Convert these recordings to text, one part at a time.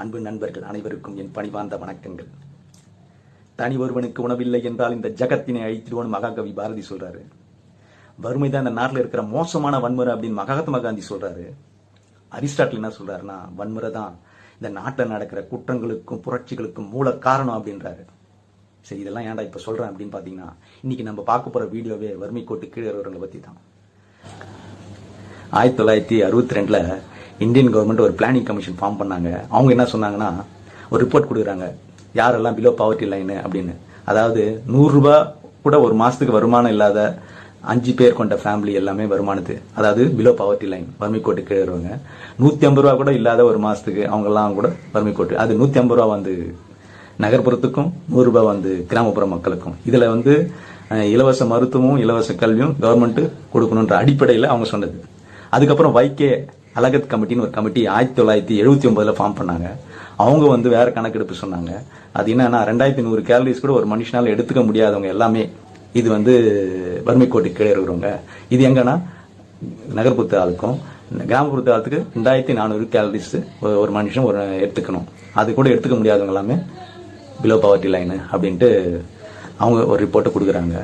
அன்பு நண்பர்கள் அனைவருக்கும் என் பணிவார்ந்த வணக்கங்கள். தனி ஒருவனுக்கு உணவில்லை என்றால் இந்த ஜகத்தினை அழித்திடுவோம் மகாகவி பாரதி சொல்றாரு. வறுமை தான் இந்த நாட்டில் இருக்கிற மோசமான வன்முறை அப்படின்னு மகாத்மா காந்தி சொல்றாரு. அரிஸ்டாட்டில் என்ன சொல்றாருன்னா வன்முறை தான் இந்த நாட்டில் நடக்கிற குற்றங்களுக்கும் புரட்சிகளுக்கும் மூல காரணம் அப்படின்றாரு. சரி இதெல்லாம் ஏன்டா இப்ப சொல்றேன் அப்படின்னு பாத்தீங்கன்னா இன்னைக்கு நம்ம பார்க்க போற வீடியோவே வறுமை கோட்டு கீழே வரவங்களை பத்தி தான் ஆயிரத்தி தொள்ளாயிரத்தி அறுபத்தி ரெண்டுல இந்தியன் கவர்மெண்ட் ஒரு பிளானிங் கமிஷன் ஃபார்ம் பண்ணாங்க. அவங்க என்ன சொன்னாங்கன்னா ஒரு ரிப்போர்ட் கொடுக்குறாங்க. யாரெல்லாம் பிலோ பாவர்ட்டி லைனு அப்படின்னு. அதாவது நூறுரூபா கூட ஒரு மாதத்துக்கு வருமானம் இல்லாத அஞ்சு பேர் கொண்ட ஃபேமிலி எல்லாமே வருமானது அதாவது பிலோ பாவர்ட்டி லைன் வறுமை கோட்டு கீழே நூற்றி ஐம்பது ரூபா கூட இல்லாத ஒரு மாதத்துக்கு அவங்கெல்லாம் கூட வறுமை கோட்டு. அது நூற்றி ஐம்பது ரூபா வந்து நகர்ப்புறத்துக்கும் நூறுரூபா வந்து கிராமப்புற மக்களுக்கும். இதில் வந்து இலவச மருத்துவமும் இலவச கல்வியும் கவர்மெண்ட்டு கொடுக்கணுன்ற அடிப்படையில் அவங்க சொன்னது. அதுக்கப்புறம் வைகே அலகத் கமிட்டின்னு ஒரு கமிட்டி ஆயிரத்தி தொள்ளாயிரத்தி எழுபத்தி ஒன்பதுல ஃபார்ம் பண்ணாங்க. அவங்க வந்து வேற கணக்கெடுப்பு சொன்னாங்க. அது என்னன்னா ரெண்டாயிரத்தி நூறு கேலரிஸ் கூட ஒரு மனுஷனால எடுத்துக்க முடியாதவங்க எல்லாமே இது வந்து வறுமை கோட்டுக்கு கீழே இருக்கிறவங்க. இது எங்கன்னா நகர்ப்புறத்து ஆளுக்கும் கிராமப்புறத்து ஆளுக்கு ரெண்டாயிரத்தி நானூறு கேலரிஸ் ஒரு மனுஷன் ஒரு எடுத்துக்கணும். அது கூட எடுத்துக்க முடியாதவங்க எல்லாமே பிலோ பவர்ட்டி லைனு அப்படின்ட்டு அவங்க ஒரு ரிப்போர்ட்டை கொடுக்குறாங்க.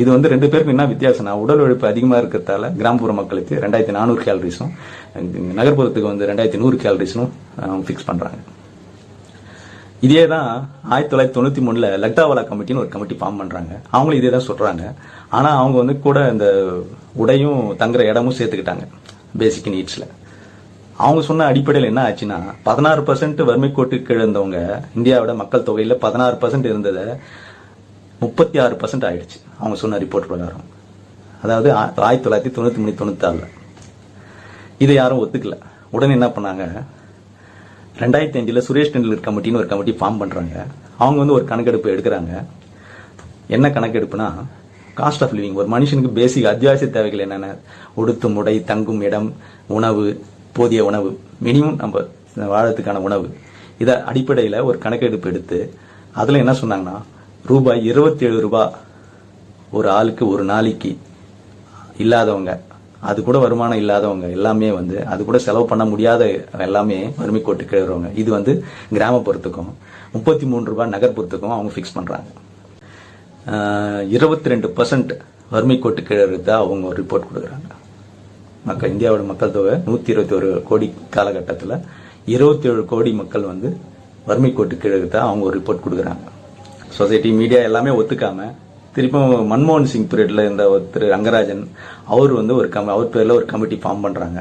இது வந்து ரெண்டு பேருக்கும் என்ன வித்தியாசம்னா உடல் உழைப்பு அதிகமாக இருக்கிறதால கிராமப்புற மக்களுக்கு ரெண்டாயிரத்தி நானூறு கேலரிஸும் நகர்ப்புறத்துக்கு வந்து ரெண்டாயிரத்தி நூறு கேலரிஸும் அவங்க ஃபிக்ஸ் பண்ணுறாங்க இதே தான் ஆயிரத்தி தொள்ளாயிரத்தி தொண்ணூற்றி மூணுல லக்டாவாலா கமிட்டின்னு ஒரு கமிட்டி ஃபார்ம் பண்ணுறாங்க அவங்களும் இதே தான் சொல்கிறாங்க ஆனால் அவங்க வந்து கூட இந்த உடையும் தங்குற இடமும் சேர்த்துக்கிட்டாங்க பேசிக் நீட்ஸில் அவங்க சொன்ன அடிப்படையில் என்ன ஆச்சுன்னா பதினாறு பர்சன்ட் வறுமை கோட்டுக்கு இருந்தவங்க இந்தியாவோட மக்கள் தொகையில் பதினாறு பர்சன்ட் இருந்ததை முப்பத்தி ஆறு பர்சன்ட் ஆயிடுச்சு. அவங்க சொன்ன ரிப்போர்ட் பிரகாரம். அதாவது ஆ- ஆயிரத்தி தொள்ளாயிரத்தி தொண்ணூத்தி மூணு தொண்ணூத்தாறுல. இதை யாரும் ஒத்துக்கல. உடனே என்ன பண்ணாங்க? ரெண்டாயிரத்தி அஞ்சில் சுரேஷ் டெண்டுல்கர் கமிட்டின்னு ஒரு கமிட்டி ஃபார்ம் பண்ணுறாங்க அவங்க வந்து ஒரு கணக்கெடுப்பு எடுக்கிறாங்க. என்ன கணக்கெடுப்புனா காஸ்ட் ஆஃப் லிவிங் ஒரு மனுஷனுக்கு பேசிக் அத்தியாவசிய தேவைகள் என்னென்ன? உடுத்தும் உடை தங்கும் இடம் உணவு போதிய உணவு. மினிமம் நம்ம வாழறதுக்கான உணவு. இதை அடிப்படையில் ஒரு கணக்கெடுப்பு எடுத்து அதில் என்ன சொன்னாங்கன்னா ரூபாய் இருபத்தி ஏழு ரூபாய் ஒரு ஆளுக்கு ஒரு நாளைக்கு இல்லாதவங்க அது கூட வருமானம் இல்லாதவங்க எல்லாமே வந்து அது கூட செலவு பண்ண முடியாத எல்லாமே வறுமை கோட்டு கிழறவங்க. இது வந்து கிராமப்புறத்துக்கும் முப்பத்தி மூணு ரூபாய் நகர்ப்புறத்துக்கும் அவங்க ஃபிக்ஸ் பண்ணுறாங்க இருபத்தி ரெண்டு பர்சன்ட் வறுமை கோட்டு கீழே தான் அவங்க ஒரு ரிப்போர்ட் கொடுக்குறாங்க. மக்கள் இந்தியாவோட மக்கள் தொகை நூற்றி இருபத்தி ஒரு கோடி காலகட்டத்தில் இருபத்தி ஏழு கோடி மக்கள் வந்து வறுமை கோட்டு கீழே தான் அவங்க ஒரு ரிப்போர்ட் கொடுக்குறாங்க. சொசைட்டி மீடியா எல்லாமே ஒத்துக்காமல் திருப்பியும் மன்மோகன் சிங் பீரியடில் இருந்த ஒருத்தர் ரங்கராஜன் அவர் வந்து ஒரு கம் அவர் பேரில் ஒரு கமிட்டி ஃபார்ம் பண்ணுறாங்க